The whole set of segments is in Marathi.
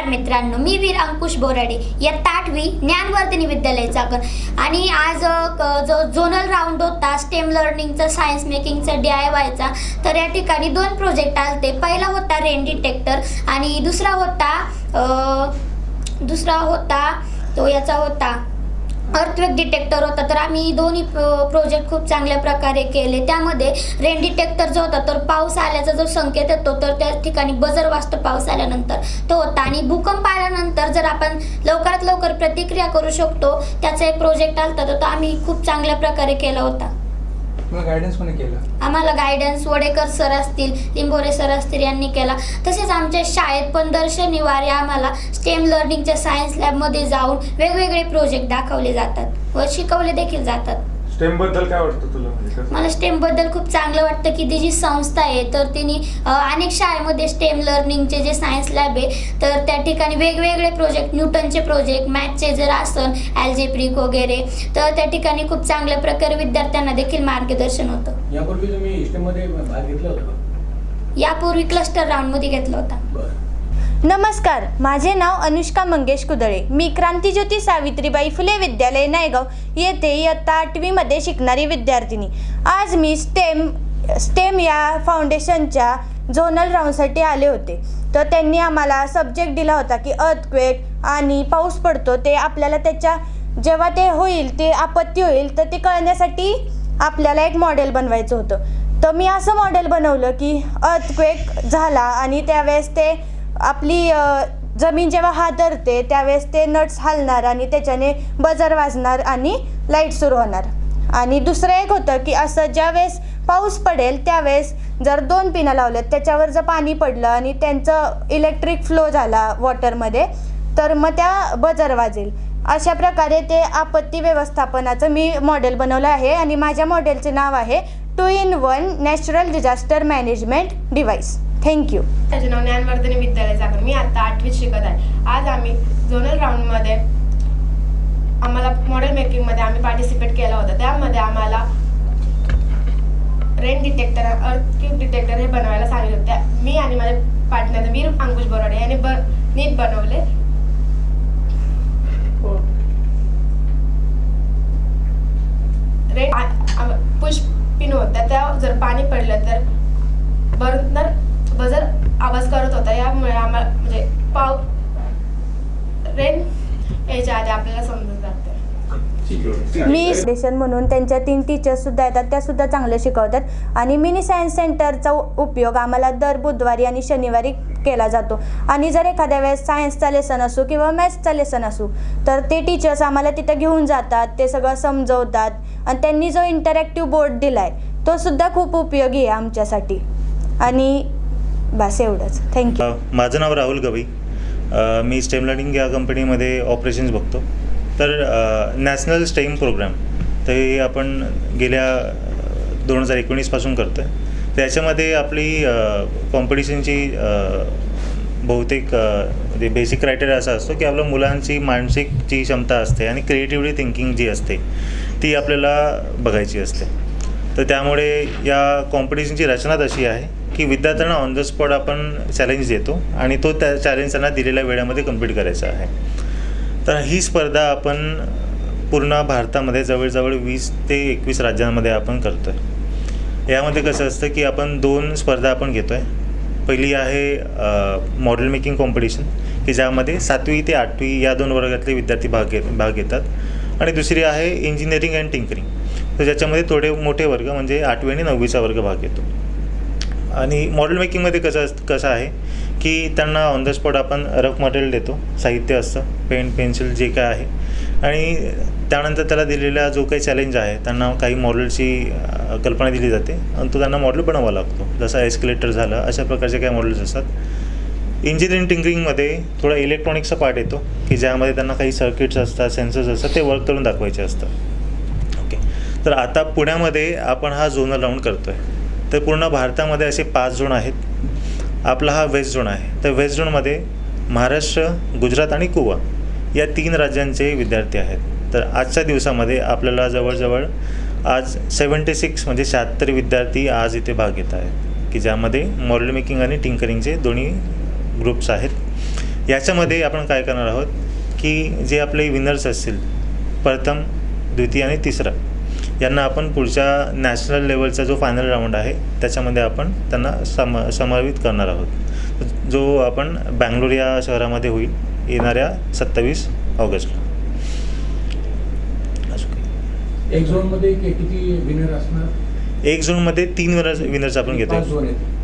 नमस्कार मित्रांनो मी वीर अंकुश बोराडे. इयत्ता आठवी ज्ञानवर्धिनी विद्यालय चाकण आणि आज जो झोनल राऊंड होता स्टेम लर्निंगचा सायन्स मेकिंगचा डी आय वायचा तर या ठिकाणी दोन प्रोजेक्ट आलते. पहिला होता रेन डिटेक्टर आणि दुसरा होता दुसरा होता तो याचा होता अर्थवेक डिटेक्टर होता. तर आम्ही दोन्ही प्रोजेक्ट खूप चांगल्या प्रकारे केले. त्यामध्ये रेन डिटेक्टर जो होता. तर पाऊस आल्याचा जो संकेत येतो तर त्या ठिकाणी बजर वाजतो पाऊस आल्यानंतर. तो होता. आणि भूकंप आल्यानंतर जर आपण लवकरात लवकर प्रतिक्रिया करू शकतो त्याचा एक प्रोजेक्ट आला तर तो आम्ही खूप चांगल्या प्रकारे केला होता. गायडन्स कोणी आम्हाला गायडन्स वडेकर सर असतील लिंबोरे सर असतील यांनी केला. तसेच आमच्या शाळेत पण दर शनिवारी आम्हाला स्टेम लर्निंगच्या सायन्स लॅबमध्ये जाऊन वेगवेगळे प्रोजेक्ट दाखवले जातात व शिकवले देखील जातात. स्टेमबद्दल काय वाटतं तुला? म्हणजे कसं? मला स्टेमबद्दल खूप चांगलं वाटतं की ती जी संस्था आहे तर तिने अ, अनेक शाळेमध्ये स्टेम लर्निंगचे जे सायन्स लॅब आहे तर त्या ठिकाणी वेगवेगळे प्रोजेक्ट न्यूटनचे प्रोजेक्ट मॅथचे जर असन ॲल्जेब्रिक वगैरे तर त्या ठिकाणी खूप चांगल्या प्रकारे विद्यार्थ्यांना देखील मार्गदर्शन होतं. यापूर्वी तुम्ही भाग घेतला होता का? यापूर्वी क्लस्टर राऊंडमध्ये घेतला होता. बरं. नमस्कार माझे नाव अनुष्का मंगेश कुदळे मी क्रांतीज्योती सावित्रीबाई फुले विद्यालय नायगाव येथे इयत्ता आठवीमध्ये शिकणारी विद्यार्थिनी. आज मी स्टेम स्टेम या फाउंडेशनच्या झोनल राऊंडसाठी आले होते. तर त्यांनी आम्हाला सब्जेक्ट दिला होता की अर्थक्वेक आणि पाऊस पडतो ते आपल्याला त्याच्या जेव्हा ते होईल ते आपत्ती होईल तर ते कळण्यासाठी आपल्याला एक मॉडेल बनवायचं होतं. तर मी असं मॉडेल बनवलं की अर्थक्वेक झाला आणि त्यावेळेस ते आपली जमीन जेव्हा हादरते त्यावेळेस ते नट्स हलणार आणि त्याच्याने बजर वाजणार आणि लाइट सुरू होणार. आणि दुसरं एक होतं की असं ज्यावेळेस पाऊस पडेल त्यावेळेस जर दोन पिनं लावलेत त्याच्यावर जर पाणी पडलं आणि त्यांचं इलेक्ट्रिक फ्लो झाला वॉटरमध्ये तर मग त्या बजर वाजेल. अशा प्रकारे ते आपत्ती व्यवस्थापनाचं मी मॉडेल बनवलं आहे आणि माझ्या मॉडेलचे नाव आहे two in one natural disaster management device. Thank you माझे नाव ज्ञानवर्धन विद्यालय जागर मी आता आठवीत शिकत आहे. आज आम्ही झोनल राऊंडमध्ये आम्हाला मॉडेल मेकिंगमध्ये आम्ही पार्टिसिपेट केला होता. त्यामध्ये आम्हाला रेन डिटेक्टर अर्थक्यूब डिटेक्टर हे बनवायला सांगितले होते. त्या- मी आणि माझे पार्टनर वीर अंकुश बोराडे यांनी ब नीट बनवले रेन पुश पिन होत्या त्या जर पाणी पडलं तर बर्नर बजर आवाज करत होता यामुळे आम्हाला म्हणजे पाव रेन यायच्या आधी आपल्याला समजून जाते मी स्टेशन म्हणून त्यांच्या तीन टीचर्स सुद्धा येतात त्या सुद्धा चांगले शिकवतात. आणि मिनी सायन्स सेंटरचा उपयोग आम्हाला दर बुधवारी आणि शनिवारी केला जातो. आणि जर एखाद्या वेळेस सायन्सचा लेसन असो किंवा मॅथ्सचा लेसन असो तर ते टीचर्स आम्हाला तिथं घेऊन जातात ते सगळं समजवतात. आणि त्यांनी जो इंटरॅक्टिव्ह बोर्ड दिला आहे तो सुद्धा खूप उपयोगी आहे आमच्यासाठी. आणि बस एवढंच. थँक्यू माझं नाव राहुल गवई. मी स्टेम लर्निंग या कंपनीमध्ये ऑपरेशन्स बघतो. तर नॅशनल स्टेम प्रोग्राम ते आपण गेल्या दोन हजार एकोणीसपासून करतो आहे त्याच्यामध्ये आपली कॉम्पिटिशनची बहुतेक जे म्हणजे बेसिक क्रायटेरिया असा असतो की आपल्या मुलांची मानसिक जी क्षमता असते आणि क्रिएटिव्हिटी थिंकिंग जी असते ती आपल्याला बघायची असते. तर त्यामुळे या कॉम्पिटिशनची रचना तशी आहे की विद्यार्थ्यांना ऑन द स्पॉट आपण चॅलेंज देतो आणि तो त्या चॅलेंज त्यांना दिलेल्या वेळेमध्ये कंप्लीट करायचा आहे. तर ही स्पर्धा आपण पूर्ण भारतामध्ये जवळजवळ वीस ते एकवीस राज्यांमध्ये आपण करतो आहे यामध्ये कसं असतं की आपण दोन स्पर्धा आपण घेतो आहे पहिली आहे मॉडेल मेकिंग कॉम्पिटिशन की ज्यामध्ये सातवी ते आठवी या दोन वर्गातले विद्यार्थी भाग घेत भाग घेतात. आणि दुसरी आहे इंजिनिअरिंग अँड टिंकरिंग तर ज्याच्यामध्ये थोडे मोठे वर्ग म्हणजे आठवी आणि नववीचा वर्ग भाग घेतो. आणि मॉडेल मेकिंगमध्ये कसं असतं कसं आहे की त्यांना ऑन द स्पॉट आपण रफ मटेरियल देतो साहित्य असतं पेन पेन्सिल जे काय आहे. आणि त्यानंतर त्याला दिलेला जो काही चॅलेंज आहे त्यांना काही मॉडेलची कल्पना दिली जाते आणि तो त्यांना मॉडेल बनवावा लागतो. जसं एस्केलेटर झालं अशा प्रकारचे काही मॉडेल्स असतात. इंजिनिअरिंग टिंकरिंगमध्ये थोडा इलेक्ट्रॉनिक्सचा पार्ट येतो की ज्यामध्ये त्यांना काही सर्किट्स असतात सेन्सर्स असतात ते वर्क करून दाखवायचे असतात. ओके तर आता पुण्यामध्ये आपण हा झोनल राऊंड करतो आहे तर पूर्ण भारतामध्ये असे पाच झोन आहेत. आपला हा वेस्ट झोन आहे. तर वेस्ट झोनमध्ये महाराष्ट्र गुजरात आणि गोवा या तीन राज्यांचे विद्यार्थी आहेत. तर आजच्या दिवसामध्ये आपल्याला जवळजवळ आज सेवन्टी सिक्स म्हणजे शहात्तर विद्यार्थी आज इथे भाग घेत आहेत. की ज्यामध्ये मॉडेल मेकिंग आणि टिंकरिंगचे दोन्ही ग्रुप्स आहेत. याच्यामध्ये आपण काय करणार आहोत? की जे आपले विनर्स असतील प्रथम द्वितीय आणि तिसरा यांना आपण पुढच्या नॅशनल लेवलचा जो फायनल राऊंड आहे त्याच्यामध्ये आपण त्यांना सम समावित करणार आहोत. जो आपण बँगलोर या शहरामध्ये होईल येणाऱ्या सत्तावीस ऑगस्टला? एक झोनमध्ये कि- किती विनर असणार? एक झोनमध्ये तीन विनर्स विनर्स आपण घेतो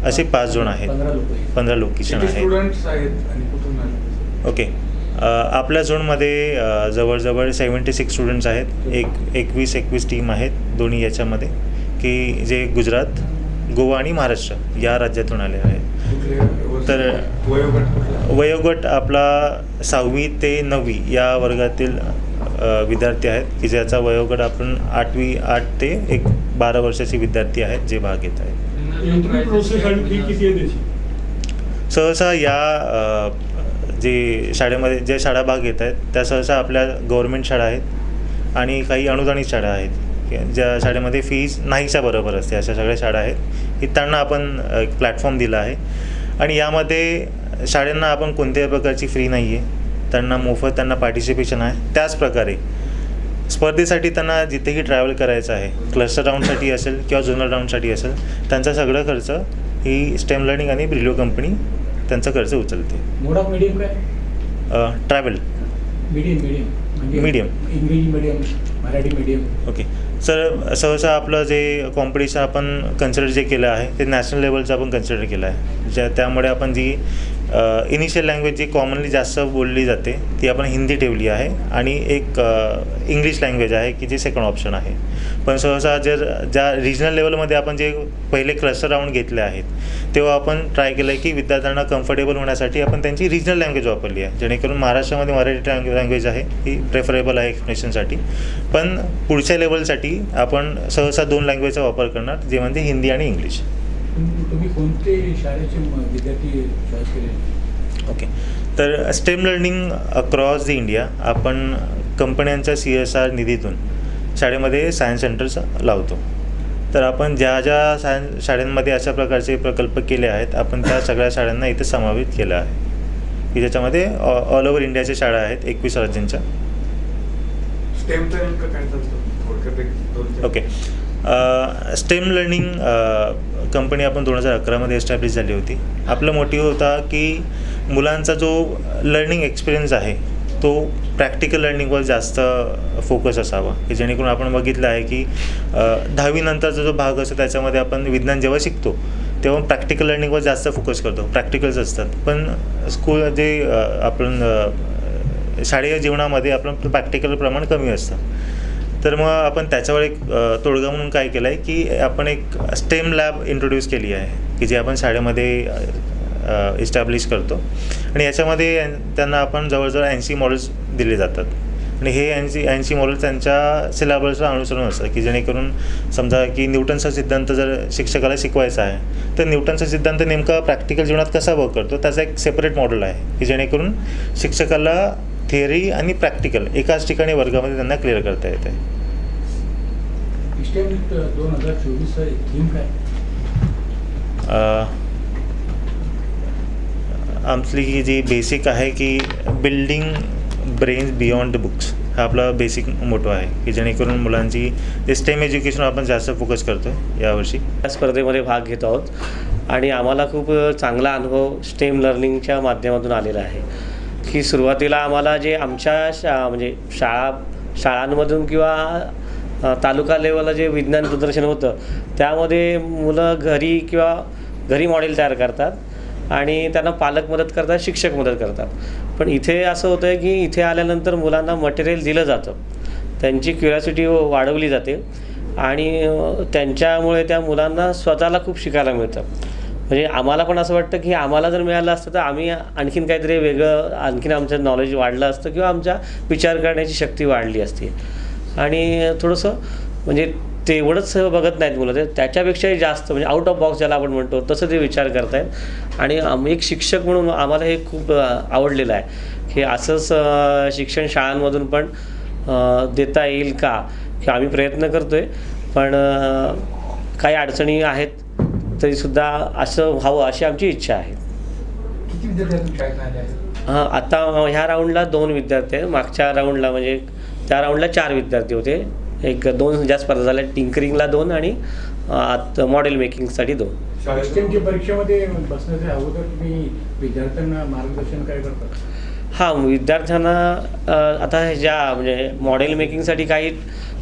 असे पाच झोन आहेत. पंधरा लोकेशन आहेत. ओके. आपल्या झोनमध्ये जवळजवळ सेवन्टी सिक्स स्टुडंट्स आहेत. एक एकवीस एकवीस टीम आहेत दोन्ही याच्यामध्ये की जे गुजरात गोवा आणि महाराष्ट्र या राज्यातून आले आहेत? तर- वयोगट आपला सहावी ते नववी या वर्गातील विद्यार्थी आहेत की ज्याचा वयोगट आपण आठवी आठ ते एक बारा वर्षाचे विद्यार्थी आहेत जे भाग घेत आहेत. सहसा या जे शाळेमध्ये जे शाळा भाग घेत आहेत त्या सहसा आपल्या गव्हर्मेंट शाळा आहेत आणि काही अनुदानित शाळा आहेत. ज्या शाळेमध्ये फीज नाहीच्या बरोबर असते अशा सगळ्या शाळा आहेत. की त्यांना आपण एक प्लॅटफॉर्म दिला आहे. आणि यामध्ये शाळांना आपण कोणत्याही प्रकारची फ्री नाही आहे त्यांना मोफत त्यांना पार्टिसिपेशन आहे. त्याच प्रकारे स्पर्धेसाठी त्यांना जिथेही ट्रॅव्हल करायचं आहे क्लस्टर राऊंडसाठी असेल किंवा झोनल राऊंडसाठी असेल त्यांचा सगळं खर्च ही स्टेम लर्निंग आणि ब्रिलिओ कंपनी त्यांचा खर्च उचलते. मोड ऑफ मीडियम काय? Travel medium medium. इंग्रजी medium Marathi medium okay sir सहसा आपलं जे कॉम्पिटिशन आपण कन्सिडर जे केलं आहे ते नॅशनल लेवलचं आपण कन्सिडर केलं आहे. ज्या त्यामुळे आपण जी इनिशियल लँग्वेज जी कॉमनली जास्त बोलली जाते ती आपण हिंदी ठेवली आहे आणि एक इंग्लिश लँग्वेज आहे की जे सेकंड ऑप्शन आहे. पण सहसा जर ज्या रिजनल लेवलमध्ये आपण जे पहिले क्लस्टर राऊंड घेतले आहेत तेव्हा आपण ट्राय केलं आहे की विद्यार्थ्यांना कम्फर्टेबल होण्यासाठी आपण त्यांची रिजनल लँग्वेज वापरली आहे. जेणेकरून महाराष्ट्रामध्ये मराठी लँग्वेज आहे ही प्रेफरेबल आहे एक्सप्लेनेशनसाठी पण पुढच्या लेवलसाठी आपण सहसा दोन लँग्वेजचा वापर करणार जे म्हणजे हिंदी आणि इंग्लिश तुम्ही कोणते शाळेचे म- विद्यार्थी चॉईस केले? ओके तर STEM learning across the India आपण कंपन्यांच्या सी एस आर निधीतून शाळेमध्ये सायन्स सेंटर्स लावतो. तर आपण ज्या ज्या सायन्स शाळांमध्ये अशा प्रकारचे प्रकल्प केले आहेत आपण त्या सगळ्या शाळांना इथे समावित केलं आहे. की ज्याच्यामध्ये ऑल ओव्हर इंडियाच्या शाळा आहेत एकवीस राज्यांच्या. ओके स्टेम लर्निंग कंपनी आपण दोन हजार अकरामध्ये एस्टॅब्लिश झाली होती. आपला मोटिव्ह होता की मुलांचा जो लर्निंग एक्सपिरियन्स आहे तो प्रॅक्टिकल लर्निंगवर जास्त फोकस असावा. की जेणेकरून आपण बघितलं आहे की दहावीनंतरचा जो भाग असतो त्याच्यामध्ये आपण विज्ञान जेव्हा शिकतो तेव्हा प्रॅक्टिकल लर्निंगवर जास्त फोकस करतो. प्रॅक्टिकल्स असतात. पण स्कूल जे आपण शालेय जीवनामध्ये आपण प्रॅक्टिकल प्रमाण कमी असतं. तर मग आपण त्याच्यावर एक तोडगा म्हणून काय केलं आहे की आपण एक स्टेम लॅब इंट्रोड्यूस केली आहे की जी आपण शाळेमध्ये इस्टॅब्लिश करतो. आणि याच्यामध्ये त्यांना आपण जवळजवळ ऐंशी मॉडेल्स दिले जातात. आणि हे ऐंशी ऐंशी मॉडेल्स त्यांच्या सिलेबसला अनुसरून असतं की जेणेकरून समजा की न्यूटनचा सिद्धांत जर शिक्षकाला शिकवायचा आहे तर न्यूटनचा सिद्धांत नेमका प्रॅक्टिकल जीवनात कसा वर्क करतो त्याचा एक सेपरेट मॉडेल आहे की जेणेकरून शिक्षकाला थिअरी आणि प्रॅक्टिकल एकाच ठिकाणी वर्गामध्ये त्यांना क्लिअर करता येते स्टेम दोन हजार चोवीस थीम काय? अ, आमची ही जी बेसिक आहे की building brains beyond the books हा आपला बेसिक मोटो आहे की जेणेकरून मुलांची जे स्टेम एज्युकेशन आपण जास्त फोकस करतो यावर्षी. या स्पर्धेमध्ये भाग घेत आहोत. आणि आम्हाला खूप चांगला अनुभव स्टेम लर्निंगच्या माध्यमातून आलेला आहे. की सुरुवातीला आम्हाला जे आमच्या शा म्हणजे शाळा शाळांमधून किंवा तालुका लेवलला जे विज्ञान प्रदर्शन होतं त्यामध्ये मुलं घरी किंवा घरी मॉडेल तयार करतात आणि त्यांना पालक मदत करतात शिक्षक मदत करतात. पण इथे असं होतं आहे की इथे आल्यानंतर मुलांना मटेरियल दिलं जातं. त्यांची क्युरियासिटी वाढवली जाते आणि त्यांच्यामुळे त्या मुलांना स्वतःला खूप शिकायला मिळतं. म्हणजे आम्हाला पण असं वाटतं की आम्हाला जर मिळालं असतं तर आम्ही आणखीन काहीतरी वेगळं आणखीन आमचं नॉलेज वाढलं असतं किंवा आमच्या विचार करण्याची शक्ती वाढली असती. आणि थोडंसं म्हणजे तेवढंच बघत नाहीत मुलं. ते त्याच्यापेक्षाही जास्त म्हणजे आउट ऑफ बॉक्स ज्याला आपण म्हणतो तसं ते विचार करतायत. आणि एक शिक्षक म्हणून आम्हाला हे खूप आवडलेलं आहे. की असंच शिक्षण शाळांमधून पण देता येईल का? की आम्ही प्रयत्न करतो आहे पण काही अडचणी आहेत तरीसुद्धा असं व्हावं अशी आमची इच्छा आहे. हां आता ह्या राऊंडला दोन विद्यार्थी आहेत. मागच्या राऊंडला म्हणजे त्या राऊंडला चार विद्यार्थी होते. एक दोन ज्या स्पर्धा झाल्या टिंकरिंगला दोन आणि मॉडेल मेकिंगसाठी दोन. शाळेत स्टेमच्या परीक्षेमध्ये बसण्याच्या अगोदर तुम्ही विद्यार्थ्यांना मार्गदर्शन काय करता? हां विद्यार्थ्यांना आता ज्या म्हणजे मॉडेल मेकिंगसाठी काही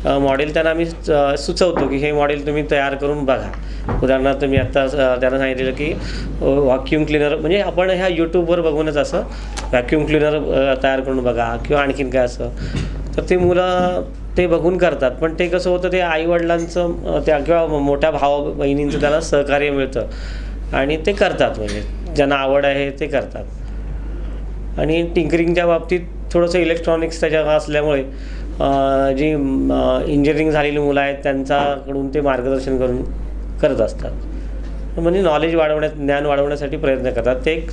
मॉडेल त्यांना आम्ही सुचवतो की हे मॉडेल तुम्ही तयार करून बघा. उदाहरणार्थ मी आत्ता त्यांना सांगितलेलं की व्हॅक्यूम क्लिनर म्हणजे आपण ह्या यूट्यूबवर बघूनच असं व्हॅक्यूम क्लिनर तयार करून बघा किंवा आणखीन काय असं. तर ते मुलं ते बघून करतात. पण ते कसं होतं ते आईवडिलांचं त्या किंवा मोठ्या भाव बहिणींचं त्याला सहकार्य मिळतं. आणि ते करतात म्हणजे. ज्यांना आवड आहे ते करतात. आणि टिंकरिंगच्या बाबतीत थोडंसं इलेक्ट्रॉनिक्स त्याच्या असल्यामुळे जी इंजिनिअरिंग झालेली मुलं आहेत त्यांच्याकडून ते मार्गदर्शन करून करत असतात. म्हणजे नॉलेज वाढवण्यात ज्ञान वाढवण्यासाठी प्रयत्न करतात. ते एक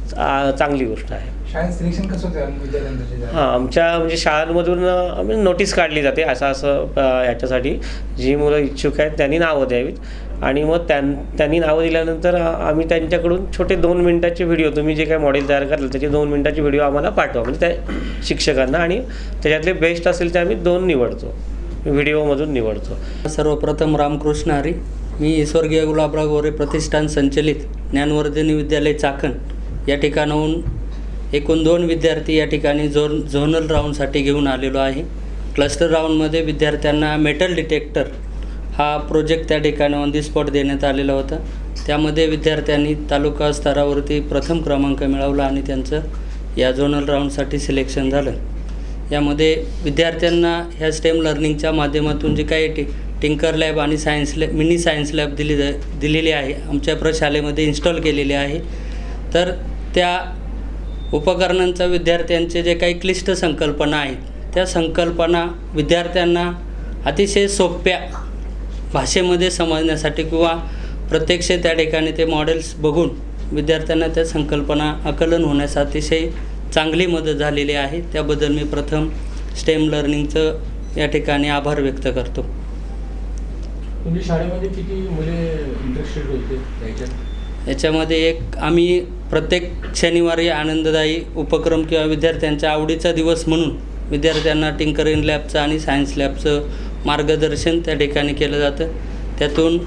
चांगली गोष्ट आहे. शाळेत सिलेक्शन कसं होतं विद्यार्थ्यांचं हां आमच्या म्हणजे शाळांमधून आम्ही नोटीस काढली जाते असं असं याच्यासाठी. जी मुलं इच्छुक आहेत त्यांनी नावं द्यावीत. आणि मग त्यां त्यांनी नावं दिल्यानंतर आम्ही त्यांच्याकडून छोटे दोन मिनटाचे व्हिडिओ तुम्ही जे काही मॉडेल तयार कराल त्याचे दोन मिनटाचे व्हिडिओ आम्हाला पाठवा. म्हणजे त्या शिक्षकांना आणि त्याच्यातले बेस्ट असेल ते आम्ही दोन निवडतो. व्हिडिओमधून निवडतो. सर्वप्रथम रामकृष्ण हरी. मी स्वर्गीय गुलाबराव गोरे प्रतिष्ठान संचलित ज्ञानवर्धिनी विद्यालय चाकण या ठिकाणाहून एकूण दोन विद्यार्थी या ठिकाणी झोन झोनल राऊंडसाठी घेऊन आलेलो आहे. क्लस्टर राऊंडमध्ये विद्यार्थ्यांना मेटल डिटेक्टर हा प्रोजेक्ट त्या ठिकाणी ऑन दी स्पॉट देण्यात आलेला होता. त्यामध्ये विद्यार्थ्यांनी तालुका स्तरावरती प्रथम क्रमांक मिळवला आणि त्यांचं या झोनल राऊंडसाठी सिलेक्शन झालं. यामध्ये विद्यार्थ्यांना ह्या स्टेम लर्निंगच्या माध्यमातून जे काही टी टिंकर लॅब आणि science lab mini science lab दिली जा दिलेली आहे आमच्या प्रशालेमध्ये इन्स्टॉल केलेली आहे. तर त्या उपकरणांचा विद्यार्थ्यांचे जे काही क्लिष्ट संकल्पना आहेत त्या संकल्पना विद्यार्थ्यांना अतिशय सोप्या भाषेमध्ये समजण्यासाठी किंवा प्रत्यक्ष त्या ठिकाणी ते मॉडेल्स बघून विद्यार्थ्यांना त्या संकल्पना आकलन होण्यास अतिशय चांगली मदत झालेली आहे. त्याबद्दल मी प्रथम स्टेम लर्निंगचं या ठिकाणी आभार व्यक्त करतो. शाळेमध्ये किती मुले इंटरेस्टेड होते याच्यामध्ये एक आम्ही प्रत्येक शनिवारी आनंददायी उपक्रम किंवा विद्यार्थ्यांच्या आवडीचा दिवस म्हणून विद्यार्थ्यांना टिंकरिंग लॅबचं आणि सायन्स लॅबचं मार्गदर्शन त्या ठिकाणी केलं जातं. त्यातून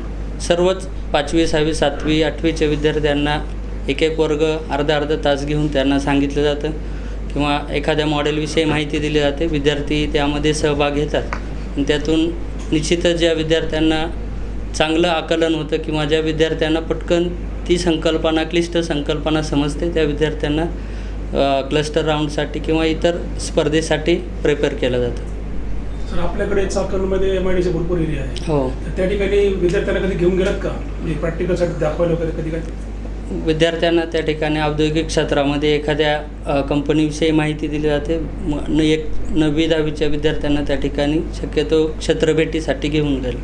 सर्वच पाचवी सहावी सातवी आठवीच्या विद्यार्थ्यांना एक एक वर्ग अर्धा अर्धा तास घेऊन त्यांना सांगितलं जातं किंवा एखाद्या मॉडेलविषयी माहिती दिली जाते. विद्यार्थी त्यामध्ये सहभाग घेतात. आणि त्यातून निश्चितच ज्या विद्यार्थ्यांना चांगलं आकलन होतं किंवा ज्या विद्यार्थ्यांना पटकन ती संकल्पना क्लिष्ट संकल्पना समजते त्या विद्यार्थ्यांना क्लस्टर राऊंडसाठी किंवा इतर स्पर्धेसाठी प्रिपेअर केलं जातं. सर आपल्याकडे चाकणमध्ये एम आय डी भरपूर एरिया आहे हो. तर त्या ठिकाणी विद्यार्थ्यांना कधी घेऊन गेलात का? म्हणजे प्रॅक्टिकलसाठी दाखवायला वगैरे कधी काय विद्यार्थ्यांना त्या ठिकाणी औद्योगिक क्षेत्रामध्ये एखाद्या कंपनीविषयी माहिती दिली जाते. न एक नववी दहावीच्या विद्यार्थ्यांना त्या ठिकाणी शक्यतो क्षेत्रभेटीसाठी घेऊन गेलं.